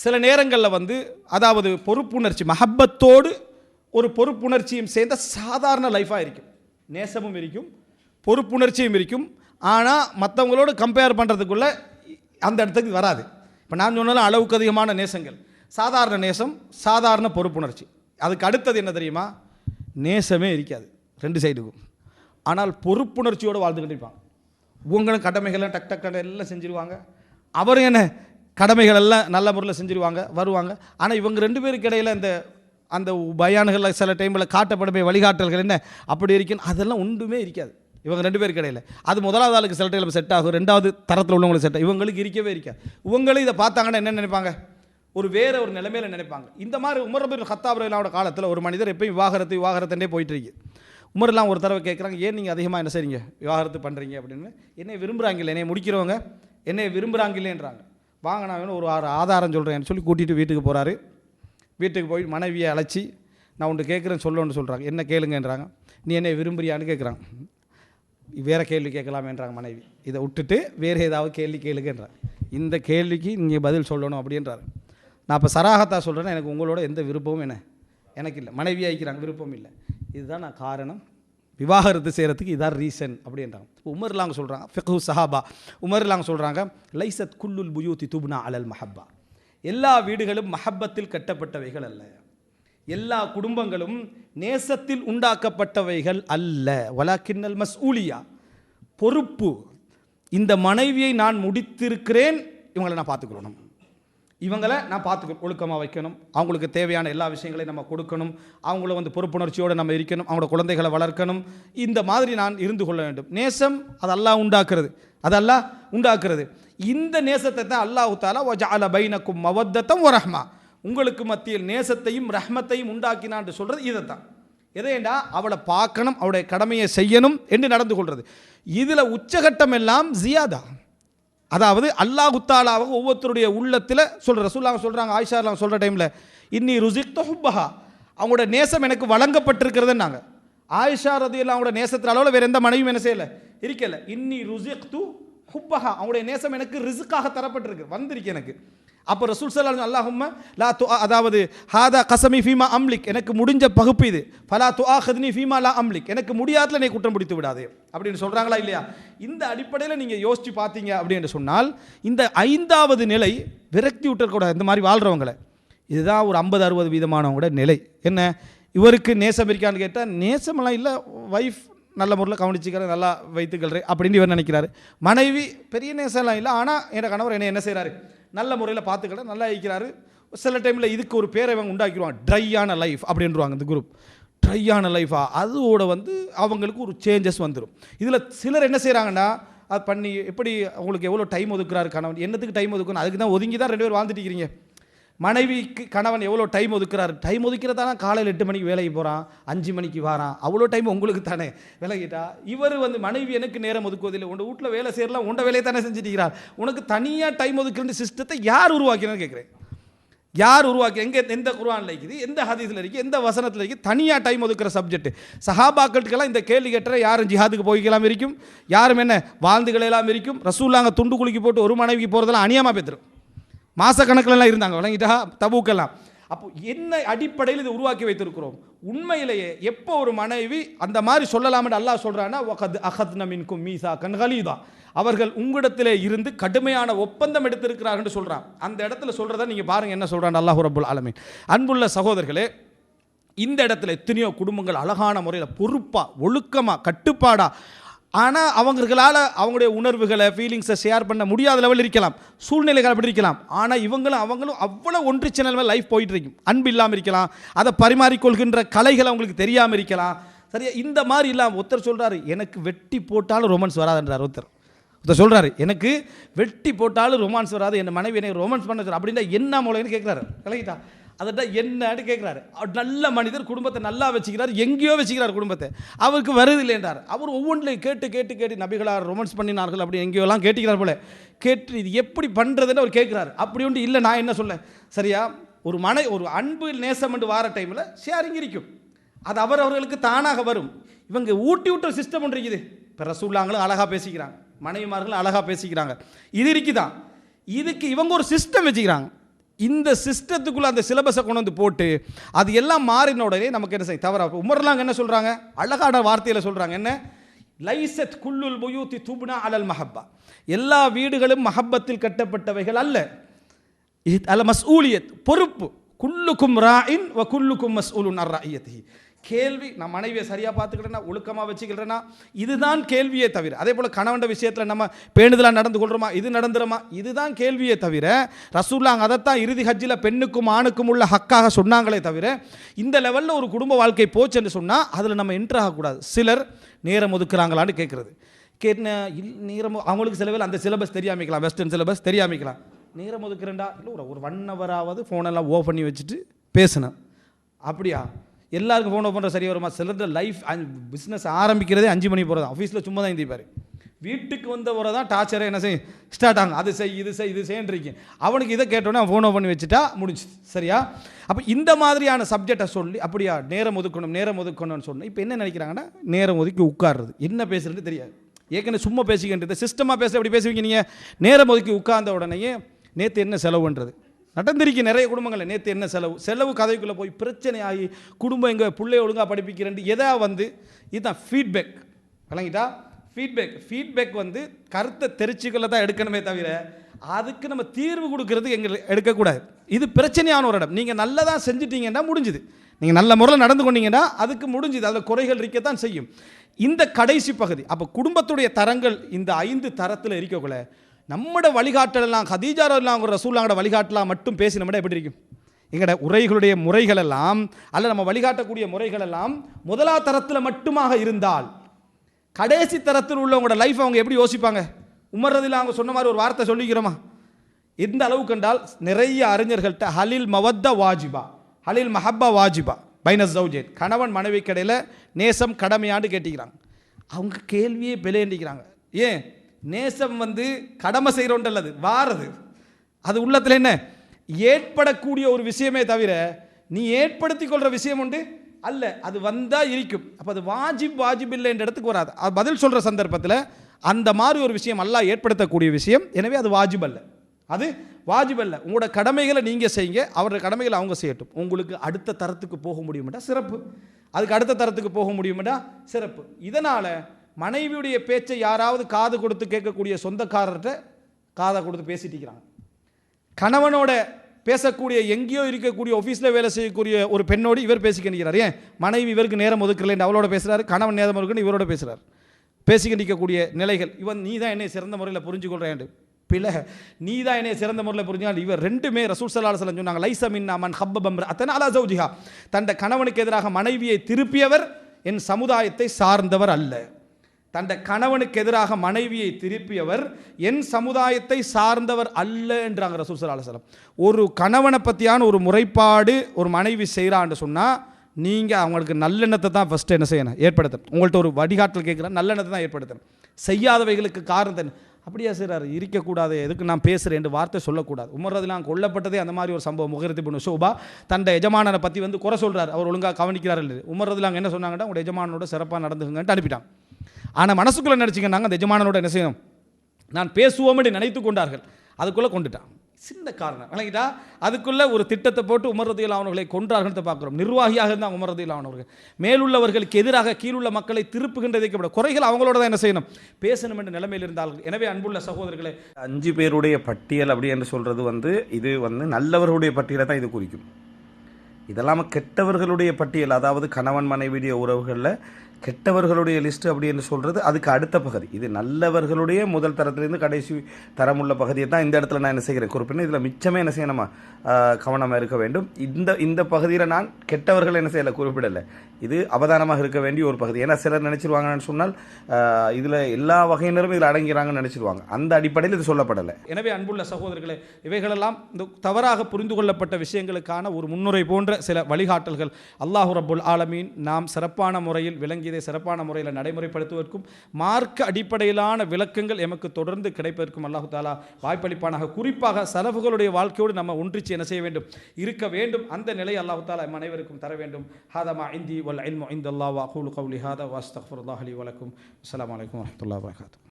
சில நேரங்களில் வந்து அதாவது பொறுப்புணர்ச்சி மஹப்பத்தோடு ஒரு பொறுப்புணர்ச்சியும் சேர்ந்த சாதாரண லைஃபாக இருக்கும். நேசமும் இருக்கும் பொறுப்புணர்ச்சியும் இருக்கும். ஆனால் மற்றவங்களோடு கம்பேர் பண்ணுறதுக்குள்ளே அந்த இடத்துக்கு வராது. இப்போ நான் சொன்னாலும் அளவுக்கு அதிகமான நேசங்கள். சாதாரண நேசம் சாதாரண பொறுப்புணர்ச்சி. அதுக்கு அடுத்தது என்ன தெரியுமா? நேசமே இருக்காது. ரெண்டு சைடுக்கும் ஆனால் பொறுப்புணர்ச்சியோடு வாழ்ந்துக்கிட்டு இருப்பாங்க. உங்களும் கடமைகள்லாம் டக் டக் எல்லாம் செஞ்சுருவாங்க. அவரும் என்ன? கடமைகள் எல்லாம் நல்ல முறையில் செஞ்சுருவாங்க வருவாங்க. ஆனால் இவங்க ரெண்டு பேருக்கு இடையில் இந்த அந்த பயான்களில் சில டைமில் காட்டப்படுமே வழிகாட்டல்கள் என்ன? அப்படி இருக்குன்னு அதெல்லாம் ஒன்றுமே இருக்காது. இவங்க ரெண்டு பேருக்கு இடையில. அது முதலாவது ஆளுக்கு சில டைமில் செட் ஆகும். ரெண்டாவது தரத்தில் உள்ளவங்களுக்கு செட் ஆகும் இவங்களுக்கு இருக்கவே இருக்காது. இவங்களும் இதை பார்த்தாங்கன்னா என்ன நினைப்பாங்க? ஒரு வேற ஒரு நிலைமையில நினைப்பாங்க. இந்த மாதிரி உமரபின் ரபி காலத்தில் ஒரு மனிதர் எப்பயும் விவாகரத்து விவாகரத்துன்றே போயிட்டு இருக்கு. உமர்லாம் ஒரு தடவை கேட்குறாங்க ஏன் நீங்கள் அதிகமாக என்ன செய்றீங்க? விவாகரத்து பண்ணுறீங்க அப்படின்னு. என்னை விரும்புகிறாங்கல்ல என்னை முடிக்கிறவங்க என்னை விரும்புகிறாங்கல்லேன்றாங்க வாங்க நான் ஒரு ஆறு ஆதாரம் சொல்கிறேன்னு சொல்லி கூட்டிகிட்டு வீட்டுக்கு போகிறாரு வீட்டுக்கு போய் மனைவியை அழைச்சி நான் ஒன்று கேட்குறேன்னு சொல்லணும்னு சொல்கிறாங்க என்ன கேளுங்கன்றாங்க நீ என்னை விரும்புறியான்னு கேட்குறாங்க வேறு கேள்வி கேட்கலாமேன்றாங்க மனைவி. இதை விட்டுட்டு வேறு ஏதாவது கேள்வி கேளுங்கன்றாங்க இந்த கேள்விக்கு நீங்கள் பதில் சொல்லணும் அப்படின்றாரு. நான் இப்போ சராகத்தா சொல்கிறேன்னா எனக்கு உங்களோட எந்த விருப்பமும் என்ன? எனக்கு இல்லை. மனைவி ஆகிக்கிறாங்க விருப்பம் இல்லை. இதுதான் நான் காரணம். விவாகரத்து செய்கிறதுக்கு இதான் ரீசன் அப்படின்றாங்க. உமர்லாங்க சொல்கிறாங்க ஃபிகு சஹாபா உமர்லாங்க சொல்கிறாங்க லைசத் குல்லுல் புயூத்தி துப்னா அலல் மஹப்பா. எல்லா வீடுகளும் மஹப்பத்தில் கட்டப்பட்டவைகள் அல்ல. எல்லா குடும்பங்களும் நேசத்தில் உண்டாக்கப்பட்டவைகள் அல்ல. வலாக்கின்னல் மஸ்ஊலியா. பொறுப்பு இந்த மனைவியை நான் முடித்திருக்கிறேன் இவங்களை நான் பார்த்துக்கணும் இவங்களை நான் பார்த்துக்கணும் ஒழுக்கமாக வைக்கணும். அவங்களுக்கு தேவையான எல்லா விஷயங்களையும் நம்ம கொடுக்கணும். அவங்கள வந்து பொறுப்புணர்ச்சியோடு நம்ம இருக்கணும். அவங்களோட குழந்தைகளை வளர்க்கணும். இந்த மாதிரி நான் இருந்து கொள்ள வேண்டும். நேசம் அது அல்லாஹ் உண்டாக்குறது. அது உண்டாக்குறது. இந்த நேசத்தை தான் அல்லாஹு தாலா வஜால பைனக்கும் மவத்தத்தம் ரஹ்மா. உங்களுக்கு மத்தியில் நேசத்தையும் ரஹ்மத்தையும் உண்டாக்கினான்னு சொல்கிறது இதை தான் எதையண்டா அவளை பார்க்கணும். அவளுடைய கடமையை செய்யணும் என்று நடந்து கொள்வது இதில் உச்சகட்டம் எல்லாம் ஜியாதா. அதாவது அல்லாஹ் தாலாவாக ஒவ்வொருத்தருடைய உள்ளத்தில் சொல்கிற ரசூல்லாங்க சொல்கிறாங்க ஆயிஷாலாம் சொல்கிற டைமில் இன்னி ருசிக் தொஹுப்பஹா அவங்களோட நேசம் எனக்கு வழங்கப்பட்டிருக்கிறதுன்னாங்க. ஆயிஷா ரதியெல்லாம் அவங்களோட நேசத்தில் அளவில் வேறு எந்த மனைவியும் என்ன செய்யலை? இருக்கல. இன்னி ருசிக் து ஹுப்பஹா. அவங்களுடைய நேசம் எனக்கு ரிசுக்காக தரப்பட்டிருக்கு. வந்திருக்கு எனக்கு. அப்போ ரசூல் சல்லா அல்லாஹும்ம லா து அதாவது ஹாதா கசமி ஃபீமா அம்லிக் எனக்கு முடிஞ்ச பகுப்பு இது. ஃபலா து ஆஹத்னி ஃபீமா லா அம்லிக் எனக்கு முடியாதுல நீ குற்றம் பிடித்து விடாது. அப்படின்னு சொல்கிறாங்களா இல்லையா? இந்த அடிப்படையில் நீங்கள் யோசித்து பார்த்தீங்க அப்படின்னு சொன்னால் இந்த ஐந்தாவது நிலை விரக்தி விட்டுறக்கூடாது இந்த மாதிரி வாழ்கிறவங்களை இதுதான் ஒரு ஐம்பது அறுபது வீதமானவங்களோட நிலை. என்ன? இவருக்கு நேசம் இருக்கான்னு கேட்டால் நேசமெல்லாம் இல்லை வைஃப் நல்ல முறையில் கவனிச்சிக்கிறேன் நல்லா வைத்துக்கொள்றேன் அப்படின்னு இவர் நினைக்கிறாரு. மனைவி பெரிய நேசம்லாம் இல்லை ஆனால் என் கணவர் என்னை என்ன செய்கிறாரு நல்ல முறையில் பார்த்துக்கிட நல்லா இருக்கிறாரு. சில டைமில் இதுக்கு ஒரு பேரை இவங்க உண்டாக்கிடுவாங்க. ட்ரையான லைஃப் அப்படின்றவாங்க இந்த குரூப் ட்ரையான லைஃபா அதோட வந்து அவங்களுக்கு ஒரு சேஞ்சஸ் வந்துடும் இதில் சிலர் என்ன செய்கிறாங்கன்னா அது பண்ணி எப்படி அவங்களுக்கு எவ்வளோ டைம் ஒதுக்குறாரு கணவன்? என்னத்துக்கு டைம் ஒதுக்கணும்? அதுக்கு தான் ஒதுங்கி தான் ரெண்டு பேர் வாழ்ந்துட்டு இருக்கிறீங்க. மனைவிக்கு கணவன் எவ்வளோ டைம் ஒதுக்குறாரு? டைம் ஒதுக்கிறதானா? காலையில் எட்டு மணிக்கு வேலைக்கு போகிறான் அஞ்சு மணிக்கு வாரான். அவ்வளோ டைம் உங்களுக்கு தானே. விலகிட்டா? இவர் வந்து மனைவி எனக்கு நேரம் ஒதுக்குவதில்லை. உங்கள் வீட்டில் வேலை செய்யலாம் உண்ட வேலையை தானே செஞ்சுட்டு உனக்கு தனியாக டைம் ஒதுக்குற சிஸ்டத்தை யார் உருவாக்கினான்னு கேட்குறேன் யார் உருவாக்கி எங்கே எந்த குர்ஆன்ல இருக்குது எந்த ஹதீஸில் இருக்குது எந்த வசனத்தில் இருக்குது தனியாக டைம் ஒதுக்குற சப்ஜெக்ட் சஹாபாக்களுக்கெல்லாம் இந்த கேள்வி கேட்டால் யாரும் ஜிஹாதுக்கு போய்க்கலாம் இருக்கும். யாரும் என்ன வாழ்ந்துகளெல்லாம் இருக்கும். ரசூல்லாங்க துண்டு குலுக்கி போட்டு ஒரு மனைவிக்கு போகிறதெல்லாம் அநியமாக பேத்துரும். மாதக்கணக்கிலலாம் இருந்தாங்க விளங்கிட்டா தபுக்கெல்லாம். அப்போ என்ன அடிப்படையில் இதை உருவாக்கி வைத்திருக்கிறோம்? உண்மையிலேயே எப்போ ஒரு மனைவி அந்த மாதிரி சொல்லலாம்னு அல்லாஹ் சொல்கிறான்னா ஒகத் அஹத் நமின்கும் மீசா கன்ஹலீதா அவர்கள் உங்களிடத்திலே இருந்து கடுமையான ஒப்பந்தம் எடுத்திருக்கிறார்கள் சொல்கிறான் அந்த இடத்துல சொல்கிறத நீங்கள் பாருங்கள் என்ன சொல்கிறான் அல்லாஹ் ரபுல் ஆலமீன். அன்புள்ள சகோதரர்களே இந்த இடத்துல எத்தனையோ குடும்பங்கள் அழகான முறையில் பொறுப்பாக ஒழுக்கமாக கட்டுப்பாடாக ஆனால் அவங்களால் அவங்களுடைய உணர்வுகளை ஃபீலிங்ஸை ஷேர் பண்ண முடியாத லெவல் இருக்கலாம். சூழ்நிலைகள் அப்படி இருக்கலாம். ஆனால் இவங்களும் அவங்களும் அவ்வளோ ஒன்று நிலைமை லைஃப் போயிட்டு இருக்கும் அன்பு இல்லாமல் இருக்கலாம். அதை பரிமாறிக்கொள்கின்ற கலைகள் அவங்களுக்கு தெரியாமல் இருக்கலாம். சரியா? இந்த மாதிரி இல்லாமல் ஒருத்தர் சொல்கிறாரு எனக்கு வெட்டி போட்டாலும் ரொமான்ஸ் வராதுன்றார் ஒருத்தர். ஒருத்தர் சொல்கிறாரு எனக்கு வெட்டி போட்டாலும் ரொமான்ஸ் வராது. என் மனைவி எனக்கு ரொமான்ஸ் பண்ண சொல்கிறார் அப்படின்னா என்ன மூலம்னு கேட்குறாரு கலகிட்டா அதட்ட என்னன்னு கேட்குறாரு நல்ல மனிதர் குடும்பத்தை நல்லா வச்சுக்கிறார் எங்கேயோ வச்சுக்கிறார் குடும்பத்தை. அவருக்கு வருது இல்லைன்றார் அவர் ஒவ்வொன்றிலையும் கேட்டு கேட்டு கேட்டு நபிகளார் ரொமான்ஸ் பண்ணினார்கள் அப்படி எங்கேயோலாம் கேட்டுக்கிறார் போல. கேட்டு இது எப்படி பண்ணுறதுன்னு அவர் கேட்குறாரு அப்படி ஒன்று இல்லை நான் என்ன சொல்ல? சரியா? ஒரு மனை ஒரு அன்பு நேசம் என்று வார டைமில் ஷேரிங் இருக்கும். அது அவர் அவர்களுக்கு தானாக வரும். இவங்க ஊட்டி விட்ட சிஸ்டம் ஒன்று இருக்குது. இப்போ ரசூல்லாங்களும் அழகாக பேசிக்கிறாங்க. மனைவிமார்களும் அழகாக பேசிக்கிறாங்க. இது இருக்குதான். இதுக்கு இவங்க ஒரு சிஸ்டம் வச்சுக்கிறாங்க. இந்த சிஸ்டத்துக்குள்ளே அந்த சிலபஸை கொண்டு வந்து போட்டு அது எல்லாம் மாறின உடனே நமக்கு என்ன செய்ய தவறாக உமர்லாங்க என்ன சொல்கிறாங்க அழகான வார்த்தையில் சொல்கிறாங்க என்ன? லைசத் குல்லுல் புயூத்தி துப்னா அலல் மஹப்பா. எல்லா வீடுகளும் மஹப்பத்தில் கட்டப்பட்டவைகள் அல்ல. இது அல்ல மஸ்ஊலியத் பொறுப்பு. குல்லுக்கும் ராயின் வ குல்லுக்கும் மஸ்ஊலுன் அர் ராயத்தி கேள்வி நான் மனைவியை சரியாக பார்த்துக்கிறேன்னா ஒழுக்கமாக வச்சுக்கிறேன்னா இதுதான் கேள்வியே தவிர அதே போல் கணவன் விஷயத்தில் நம்ம பேணுதலாக நடந்து கொள்கிறோமா இது நடந்துருமா இதுதான் கேள்வியே தவிர ரசூல்லாங்க அதைத்தான் இறுதி ஹஜ்ஜில் பெண்ணுக்கும் ஆணுக்கும் உள்ள ஹக்காக சொன்னாங்களே தவிர இந்த லெவலில் ஒரு குடும்ப வாழ்க்கை போச்சுன்னு சொன்னால் அதில் நம்ம என்ட்ரு ஆகக்கூடாது. சிலர் நேரம் ஒதுக்குறாங்களான்னு கேட்குறது கேட்ன இல் நேரம் அவங்களுக்கு சில அந்த சிலபஸ் தெரியாமிக்கலாம் வெஸ்டர்ன் சிலபஸ் தெரியாமிக்கலாம். நேரம் ஒதுக்குறேன்டா இல்லை ஒரு ஒரு ஒன் ஹவராவது ஃபோனெல்லாம் ஓ பண்ணி வச்சுட்டு பேசினேன். அப்படியா? எல்லாருக்கும் ஃபோன் பண்ணுற சரி வருமா? சிலர் லைஃப் பிஸ்னஸ் ஆரம்பிக்கிறதே அஞ்சு மணி போகிறது ஆஃபீஸில் சும்மா தான் இருந்திப்பார் வீட்டுக்கு வந்த தான் டார்ச்சரே என்ன செய்யும் ஸ்டார்ட் ஆகும். அது செய் இது செய் இது செய்யன்றீங்க அவனுக்கு இதை கேட்டோன்னே அவன் ஃபோனோ பண்ணி வச்சுட்டா முடிஞ்சு சரியா? அப்போ இந்த மாதிரியான சப்ஜெக்டை சொல்லி அப்படியா நேரம் ஒதுக்கணும் நேரம் ஒதுக்கணும்னு சொன்னேன் இப்போ என்ன நினைக்கிறாங்கன்னா நேரம் ஒதுக்கி உட்காருறது. என்ன பேசுறது தெரியாது. ஏற்கனவே சும்மா பேசிக்கின்றது சிஸ்டமாக பேச எப்படி பேசுவீங்க நீங்கள் நேரம் ஒதுக்கி உட்கார்ந்த உடனேயே நேற்று என்ன செலவுன்றது. நடந்திருக்கு நிறைய குடும்பங்களில். நேற்று என்ன செலவு? செலவு கதைக்குள்ளே போய் பிரச்சனை ஆகி குடும்பம் எங்கள் பிள்ளைய ஒழுங்காக படிப்பிக்கிறேன் எதா வந்து இதுதான் ஃபீட்பேக் விளங்கிட்டா? ஃபீட்பேக் ஃபீட்பேக் வந்து கருத்தை தெரிச்சுக்கொள்ள தான் எடுக்கணுமே தவிர அதுக்கு நம்ம தீர்வு கொடுக்கறது எங்களுக்கு எடுக்கக்கூடாது. இது பிரச்சனையான ஒரு இடம். நீங்கள் நல்லதாக செஞ்சிட்டீங்கன்னா முடிஞ்சுது. நீங்கள் நல்ல முறையில் நடந்து கொண்டீங்கன்னா அதுக்கு முடிஞ்சுது. அதில் குறைகள் இருக்கத்தான் செய்யும். இந்த கடைசி பகுதி அப்போ குடும்பத்துடைய தரங்கள் இந்த ஐந்து தரத்தில் இருக்கக்குள்ள நம்மட வழிகாட்டலாம் ஹதீஜாரெல்லாம் ரசூல்லாங்கட வழிகாட்டலாம் மட்டும் பேசி நம்மட எப்படி இருக்கும்? எங்களோட உரைகளுடைய முறைகளெல்லாம் அல்ல நம்ம வழிகாட்டக்கூடிய முறைகளெல்லாம் முதலா தரத்தில் மட்டுமாக இருந்தால் கடைசி தரத்தில் உள்ளவங்களோட லைஃப் அவங்க எப்படி யோசிப்பாங்க? உமர்றதில் அவங்க சொன்ன மாதிரி ஒரு வார்த்தை சொல்லிக்கிறோமா? எந்த அளவு கண்டால் நிறைய அறிஞர்கள்ட்ட ஹலில் மவத்த வாஜிபா ஹலில் மஹப்பா வாஜிபா பைனஸ் ஜவுஜேத் கணவன் மனைவி கடையில் நேசம் கடமையாண்டு கேட்டிக்கிறாங்க. அவங்க கேள்வியே பிளேண்டிக்கிறாங்க ஏன்? நேசம் வந்து கடமை செய்கிறோன்றல்லது வாரது. அது உள்ளத்தில் என்ன? ஏற்படக்கூடிய ஒரு விஷயமே தவிர நீ ஏற்படுத்தி கொள்கிற விஷயம் உண்டு அல்ல அது வந்தால் இருக்கும் அப்போ அது வாஜிப் வாஜிப் இல்லை என்ற இடத்துக்கு வராது. அது பதில் சொல்கிற சந்தர்ப்பத்தில் அந்த மாதிரி ஒரு விஷயம் அல்லா ஏற்படுத்தக்கூடிய விஷயம். எனவே அது வாஜிப் அல்ல. அது வாஜிப் அல்ல. உங்களோட கடமைகளை நீங்கள் செய்யுங்க. அவரோட கடமைகளை அவங்க செய்யட்டும். உங்களுக்கு அடுத்த தரத்துக்கு போக முடியுமெண்டா சிறப்பு. அதுக்கு அடுத்த தரத்துக்கு போக முடியுமெண்டா சிறப்பு. இதனால் மனைவியுடைய பேச்சை யாராவது காது கொடுத்து கேட்கக்கூடிய சொந்தக்காரர்கிட்ட காதை கொடுத்து பேசிட்டிருக்கிறாங்க கணவனோட பேசக்கூடிய எங்கேயோ இருக்கக்கூடிய ஆஃபீஸில் வேலை செய்யக்கூடிய ஒரு பெண்ணோடு இவர் பேசிக்கின்றார் ஏன்? மனைவி இவருக்கு நேரம் ஒதுக்கலைன்னு அவளோட பேசுகிறாரு கணவன் நேரம் ஒதுக்குன்னு இவரோட பேசுகிறார் பேசிக்கிண்டிக்கக்கூடிய நிலைகள் இவன் நீ தான் என்னை சிறந்த முறையில் புரிஞ்சுக்கொள்கிறேன் பிழை நீ தான் என்னை சிறந்த முறையில் புரிஞ்சால் இவர் ரெண்டுமே ரசூல் சல்லா சொன்னாங்க லைச மின்னா மன் ஹப்பபம் அத்தனை அலா ஜவுஜிஹா தண்ட கணவனுக்கு எதிராக மனைவியை திருப்பியவர் என் சமுதாயத்தை சார்ந்தவர் அல்ல. தண்ட கணவனுக்கு எதிராக மனைவியை திருப்பியவர் என் சமுதாயத்தை சார்ந்தவர் அல்ல என்றாங்க ரசூல் அலுவலம் ஒரு கணவனை பற்றியான ஒரு முறைப்பாடு ஒரு மனைவி செய்கிறான்னு சொன்னால் நீங்கள் அவங்களுக்கு நல்லெண்ணத்தை தான் ஃபஸ்ட்டு என்ன செய்யணும்? ஏற்படுத்தணும். உங்கள்கிட்ட ஒரு வழிகாட்டல் கேட்குறேன் நல்லெண்ணத்தை தான் ஏற்படுத்தணும். செய்யாதவைகளுக்கு காரணம் அப்படியா செய்கிறாரு இருக்கக்கூடாது எதுக்கு நான் பேசுகிறேன் என்று வார்த்தை சொல்லக்கூடாது. உமர்றதுலாம் கொல்லப்பட்டதே அந்த மாதிரி ஒரு சம்பவம். முகரத்து பண்ணு ஷோபா தண்ட எஜமானனை பற்றி வந்து குறை சொல்கிறார் அவர் ஒழுங்காக கவனிக்கிறார் இல்லை உமர்றதுலாங்க என்ன சொன்னாங்கன்னா உங்கள் எஜமானோட சிறப்பாக நடந்துங்கன்ட்டு அனுப்பிட்டான் ஆனால் மனசுக்குள்ளே நினச்சிங்கன்னாங்க அந்த எஜமானனோட என்ன செய்யணும்? நான் பேசுவோம் என்று நினைத்து கொண்டார்கள். அதுக்குள்ளே கொண்டுட்டான். சின்ன காரணம். விளங்கிட்டா? அதுக்குள்ளே ஒரு திட்டத்தை போட்டு உமரதியில் அவர்களை கொன்றார்கள் பார்க்குறோம். நிர்வாகியாக இருந்தால் உமரதியில் அவனவர்கள் மேலுள்ளவர்களுக்கு எதிராக கீழுள்ள மக்களை திருப்புகின்றதை கூட குறைகள் அவங்களோட தான் என்ன செய்யணும்? பேசணும் என்ற நிலைமையில் இருந்தார்கள். எனவே அன்புள்ள சகோதரர்களே அஞ்சு பேருடைய பட்டியல் அப்படி என்று சொல்கிறது வந்து இது வந்து நல்லவர்களுடைய பட்டியலை தான் இது குறிக்கும். இதெல்லாமல் கெட்டவர்களுடைய பட்டியல். அதாவது கணவன் மனைவியுடைய உறவுகளில் கெட்டவர்களுடைய லிஸ்ட் அப்படி என்று சொல்கிறது அதுக்கு அடுத்த பகுதி. இது நல்லவர்களுடைய முதல் தரத்துலேருந்து கடைசி தரமுள்ள பகுதியை தான் இந்த இடத்துல நான் என்ன செய்கிறேன் குறிப்பிட்டு இதில் மிச்சமே என்ன செய்யணுமா கவனமாக இருக்க வேண்டும். இந்த இந்த பகுதியில் நான் கெட்டவர்கள் என்ன செய்யலை குறிப்பிடலை. இது அவதானமாக இருக்க வேண்டிய ஒரு பகுதி. ஏன்னா சிலர் நினச்சிருவாங்கன்னு சொன்னால் இதில் எல்லா வகையினரும் இதில் அடங்கிறாங்கன்னு நினச்சிருவாங்க. அந்த அடிப்படையில் இது சொல்லப்படலை. எனவே அன்புள்ள சகோதரர்களே இவைகளெல்லாம் இந்த தவறாக புரிந்து கொள்ளப்பட்ட விஷயங்களுக்கான ஒரு முன்னுரை போன்ற சில வழிகாட்டல்கள். அல்லாஹு ரபுல் ஆலமீன் நாம் சிறப்பான முறையில் விளங்கி விளங்கியதை சிறப்பான முறையில் நடைமுறைப்படுத்துவதற்கும் மார்க்க அடிப்படையிலான விளக்கங்கள் எமக்கு தொடர்ந்து கிடைப்பதற்கும் அல்லாஹு தாலா வாய்ப்பளிப்பானாக. குறிப்பாக செலவுகளுடைய வாழ்க்கையோடு நம்ம ஒன்றிச்சு என்ன செய்ய வேண்டும்? இருக்க வேண்டும். அந்த நிலை அல்லாஹு தாலா எம் அனைவருக்கும் தர வேண்டும். ஹாதமா இந்தி வல் இல்மு இந்த அல்லாஹ் வாக்கூலு கவுலி ஹாதா வாஸ்தஃபுல்லாஹ் அலி வலக்கும் அஸ்லாம் வலைக்கம் வரஹ்மத்துல்லாஹி வபரகாத்துஹு